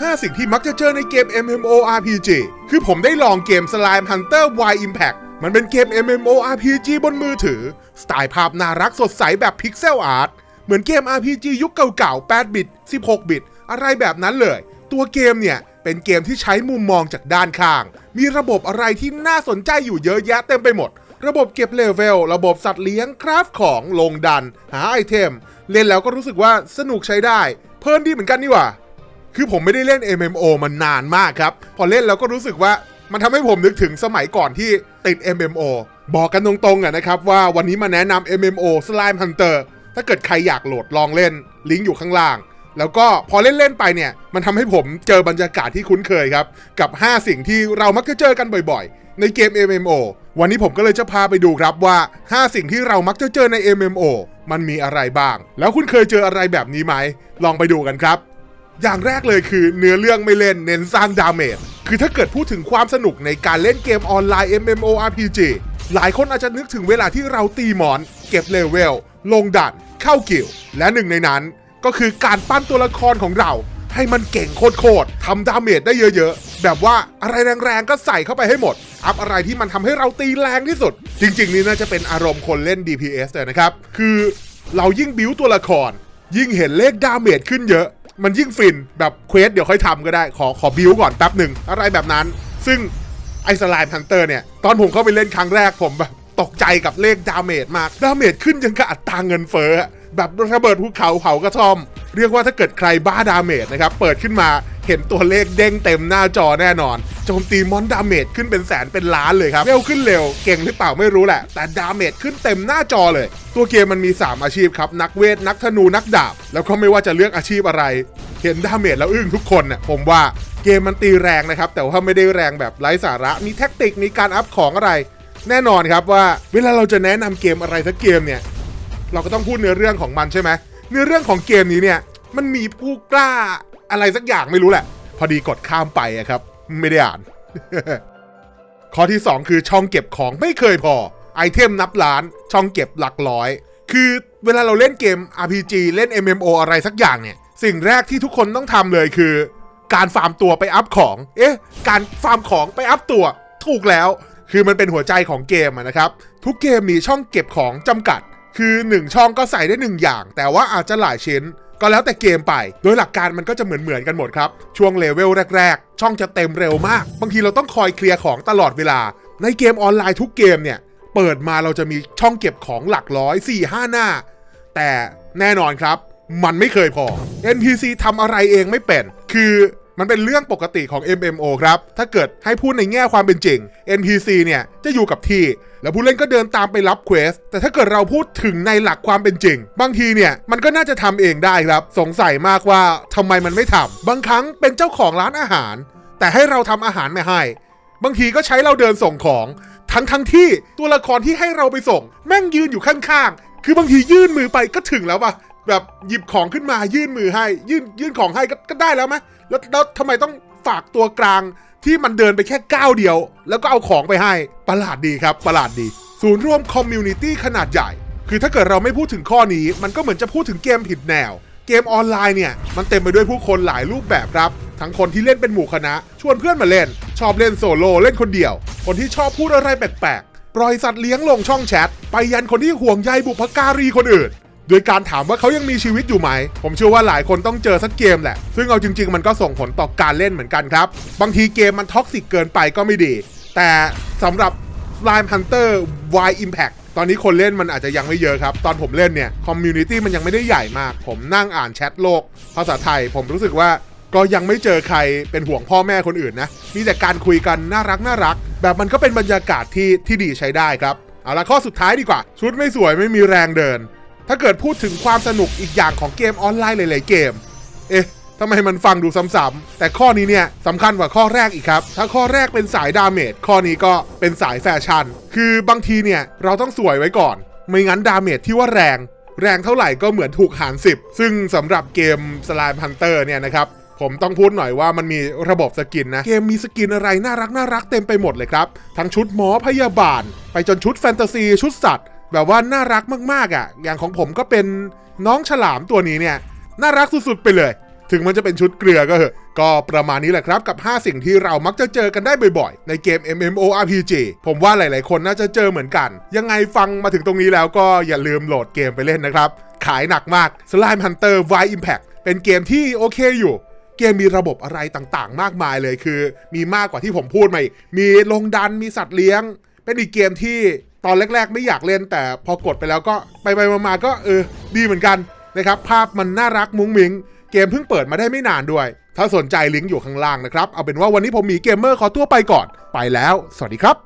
5 สิ่งที่มักจะเจอในเกม MMORPG คือผมได้ลองเกม Slime Hunter Y Impact มันเป็นเกม MMORPG บนมือถือ สไตล์ภาพน่ารักสดใสแบบพิกเซลอาร์ตเหมือนเกม RPG ยุคเก่าๆ 8 บิต 16 บิต อะไรแบบนั้นเลย ตัวเกมเนี่ย เป็นเกมที่ใช้มุมมองจากด้านข้าง มีระบบอะไรที่น่าสนใจอยู่เยอะแยะเต็มไปหมด ระบบเก็บเลเวล ระบบสัตว์เลี้ยง คราฟของ ลงดัน หาไอเทม เล่นแล้วก็รู้สึกว่าสนุกใช้ได้ เพลินดีเหมือนกันนี่หว่า คือผมไม่ได้เล่น MMO มานนานมากครับ พอเล่นแล้วก็รู้สึกว่ามันทำให้ผมนึกถึงสมัยก่อนที่ติด MMO บอกกันตรงๆอะนะครับว่าวันนี้มาแนะนำ MMO Slime Hunter ถ้าเกิดใครอยากโหลดลองเล่นลิงก์อยู่ข้างล่าง แล้วก็พอเล่น ๆ ไปเนี่ย มันทำให้ผมเจอบรรยากาศที่คุ้นเคยครับ กับ 5 สิ่งที่เรามักจะเจอกันบ่อยๆ ในเกม MMO วันนี้ผมก็เลยจะพาไปดูครับว่า 5 สิ่งที่เรามักจะเจอใน MMO มันมีอะไรบ้าง แล้วคุณเคยเจออะไรแบบนี้ไหม ลองไปดูกันครับ อย่างแรกเลยคือเนื้อเรื่องไม่เล่นเน้นสร้างดาเมจ คือถ้าเกิดพูดถึงความสนุกในการเล่นเกมออนไลน์ MMORPG หลายคนอาจจะนึกถึงเวลาที่เราตีหมอน เก็บเลเวล ลงดัน เข้ากิลด์และหนึ่งในนั้น ก็คือการปั้นตัวละครของเรา ให้มันเก่งโคตรๆทำดาเมจได้เยอะๆ แบบว่าอะไรแรงๆก็ใส่เข้าไปให้หมด อัพอะไรที่มันทำให้เราตีแรงที่สุด จริง ๆ นี่น่าจะเป็นอารมณ์คนเล่น DPS เลยนะครับ คือเรายิ่งบิ้วตัวละคร ยิ่งเห็นเลขดาเมจขึ้นเยอะ มันยิ่งฟินแบบเควสเดี๋ยวค่อยทำก็ได้ ขอขอบิวก่อนแป๊บหนึ่งอะไรแบบนั้น ซึ่งไอสไลม์ฮันเตอร์เนี่ย ตอนผมเข้าไปเล่นครั้งแรกผมแบบตกใจกับเลขดาเมจมาก ดาเมจขึ้นยังกับอัตราเงินเฟ้อแบบระเบิดภูเขาเผากระท่อม เรียกว่าถ้าเกิดใครบ้าดาเมจนะครับ เปิดขึ้นมา เห็นตัวเลขเด้งเต็มหน้าจอแน่นอนโจมตีมอนดาเมจขึ้นเป็นแสนเป็นล้านเลยครับ เร็วขึ้นเร็ว เก่งหรือเปล่าไม่รู้แหละ แต่ดาเมจขึ้นเต็มหน้าจอเลย ตัวเกมมันมี 3 อาชีพครับ นักเวท นักธนูนักดาบ แล้วก็ไม่ว่าจะเลือกอาชีพอะไร เห็นดาเมจแล้วอึ้งทุกคนน่ะผมว่าเกมมันตีแรงนะครับ แต่ว่าไม่ได้แรงแบบไร้สาระ มีแท็กติกมีการอัพของอะไร แน่นอนครับว่า เวลาเราจะแนะนำเกมอะไรสักเกมเนี่ยเราก็ต้องพูดเนื้อเรื่องของมันใช่ไหมเนื้อเรื่องของเกมนี้เนี่ยมันมีผู้กล้า อะไรสักอย่างไม่รู้แหละ พอดีกดข้ามไปอะครับ ไม่ได้อ่าน ข้อที่ 2 คือช่องเก็บของไม่เคยพอ ไอเทมนับล้าน ช่องเก็บหลักร้อย คือเวลาเราเล่นเกม RPG เล่น MMO อะไรสักอย่างเนี่ย สิ่งแรกที่ทุกคนต้องทำเลยคือ การฟาร์มตัวไปอัพของ เอ๊ะ การฟาร์มของไปอัพตัว ถูกแล้ว คือมันเป็นหัวใจของเกมะนะครับ ทุกเกมมีช่องเก็บของจำกัด คือ 1 ช่องก็ใส่ได้ 1 อย่าง แต่ว่าอาจจะหลายชิ้น ก็แล้วแต่เกมไป โดยหลักการมันก็จะเหมือนเหมือนๆกันหมดครับ ช่วงเลเวลแรก ๆ ช่องจะเต็มเร็วมาก บางทีเราต้องคอยเคลียร์ของตลอดเวลา ในเกมออนไลน์ทุกเกมเนี่ย เปิดมาเราจะมีช่องเก็บของหลักร้อย4 5หน้า แต่แน่นอนครับ มันไม่เคยพอ NPC ทำอะไรเองไม่เป็น คือมันเป็นเรื่องปกติของ MMO ครับ ถ้าเกิดให้พูดในแง่ความเป็นจริง NPC เนี่ยจะอยู่กับที่ แล้วผู้เล่นก็เดินตามไปรับเควส แต่ถ้าเกิดเราพูดถึงในหลักความเป็นจริง บางทีเนี่ย มันก็น่าจะทำเองได้ครับ สงสัยมากว่าทำไมมันไม่ทำบางครั้งเป็นเจ้าของร้านอาหาร แต่ให้เราทำอาหารไม่ให้ บางทีก็ใช้เราเดินส่งของ ทั้งทั้งที่ตัวละครที่ให้เราไปส่ง แม่งยืนอยู่ข้างๆ คือบางทียื่นมือไปก็ถึงแล้วปะแบบหยิบของขึ้นมายื่นมือให้ ยื่นยื่นของให้ก็ก็ได้แล้วไหมแล้วแล้วทำไมต้องฝากตัวกลาง ที่มันเดินไปแค่ก้าวเดียว แล้วก็เอาของไปให้ประหลาดดีครับประหลาดดี ศูนย์ร่วมคอมมูนิตี้ขนาดใหญ่ คือถ้าเกิดเราไม่พูดถึงข้อนี้ มันก็เหมือนจะพูดถึงเกมผิดแนว เกมออนไลน์เนี่ย มันเต็มไปด้วยผู้คนหลายรูปแบบครับ ทั้งคนที่เล่นเป็นหมู่คณะ ชวนเพื่อนมาเล่น ชอบเล่นโซโลเล่นคนเดียว คนที่ชอบพูดอะไรแปลกๆปล่อยสัตว์เลี้ยงลงช่องแชทไปยันคนที่ห่วงใยบุพการีคนอื่น โดยการถามว่าเขายังมีชีวิตอยู่ไหม ผมเชื่อว่าหลายคนต้องเจอสักเกมแหละ ซึ่งเอาจริง ๆ มันก็ส่งผลต่อการเล่นเหมือนกันครับ บางทีเกมมันท็อกซิกเกินไปก็ไม่ดี แต่สำหรับ Slime Hunter Y Impact ตอนนี้คนเล่นมันอาจจะยังไม่เยอะครับ ตอนผมเล่นเนี่ยคอมมูนิตี้มันยังไม่ได้ใหญ่มาก ผมนั่งอ่านแชทโลก ภาษาไทย ผมรู้สึกว่าก็ยังไม่เจอใครเป็นห่วงพ่อแม่คนอื่นนะมีแต่การคุยกันน่ารักน่ารัก แบบมันก็เป็นบรรยากาศที่ที่ดีใช้ได้ครับเอาละข้อสุดท้ายดีกว่า ชุดไม่สวยไม่มีแรงเดิน ถ้าเกิดพูดถึงความสนุกอีกอย่างของเกมออนไลน์หลายๆเกม เอ๊ะทำไมมันฟังดูซ้ำๆแต่ข้อนี้เนี่ยสำคัญกว่าข้อแรกอีกครับ ถ้าข้อแรกเป็นสายดาเมจข้อนี้ก็เป็นสายแฟชั่น คือบางทีเนี่ยเราต้องสวยไว้ก่อน ไม่งั้นดาเมจที่ว่าแรง แรงเท่าไหร่ก็เหมือนถูกหาร 10 ซึ่งสำหรับเกม Slime Hunter เนี่ยนะครับผมต้องพูดหน่อยว่ามันมีระบบสกินนะ เกมมีสกินอะไรน่ารักน่ารักเต็มไปหมดเลยครับ ทั้งชุดหมอพยาบาล ไปจนชุดแฟนตาซีชุดสัตว์ แบบว่าน่ารักมากๆอะ อย่างของผมก็เป็นน้องฉลามตัวนี้เนี่ย น่ารักสุดๆไปเลย ถึงมันจะเป็นชุดเกลือก็เหอะก็ประมาณนี้แหละครับกับ 5 สิ่งที่เรามักจะเจอกันได้บ่อยๆ ในเกม MMORPG ผมว่าหลายๆ คนน่าจะเจอเหมือนกัน ยังไงฟังมาถึงตรงนี้แล้วก็อย่าลืมโหลดเกมไปเล่นนะครับ ขายหนักมาก Slime Hunter v i Impact เป็นเกมที่โอเคอยู่เกมมีระบบอะไรต่างๆ มากมายเลยคือ มีมากกว่าที่ผมพูดมาอีก มีลงดันมีสัตว์เลี้ยง เป็นอีกเกมที่ ตอนแรก ๆ ไม่อยากเล่นแต่พอกดไปแล้วก็ไปไปๆมาๆก็เออดีเหมือนกันนะครับภาพมันน่ารักมุ้งมิง เกมเพิ่งเปิดมาได้ไม่นานด้วย ถ้าสนใจลิงก์อยู่ข้างล่างนะครับ เอาเป็นว่าวันนี้ผมมีเกมเมอร์ขอตัวไปก่อน ไปแล้ว สวัสดีครับ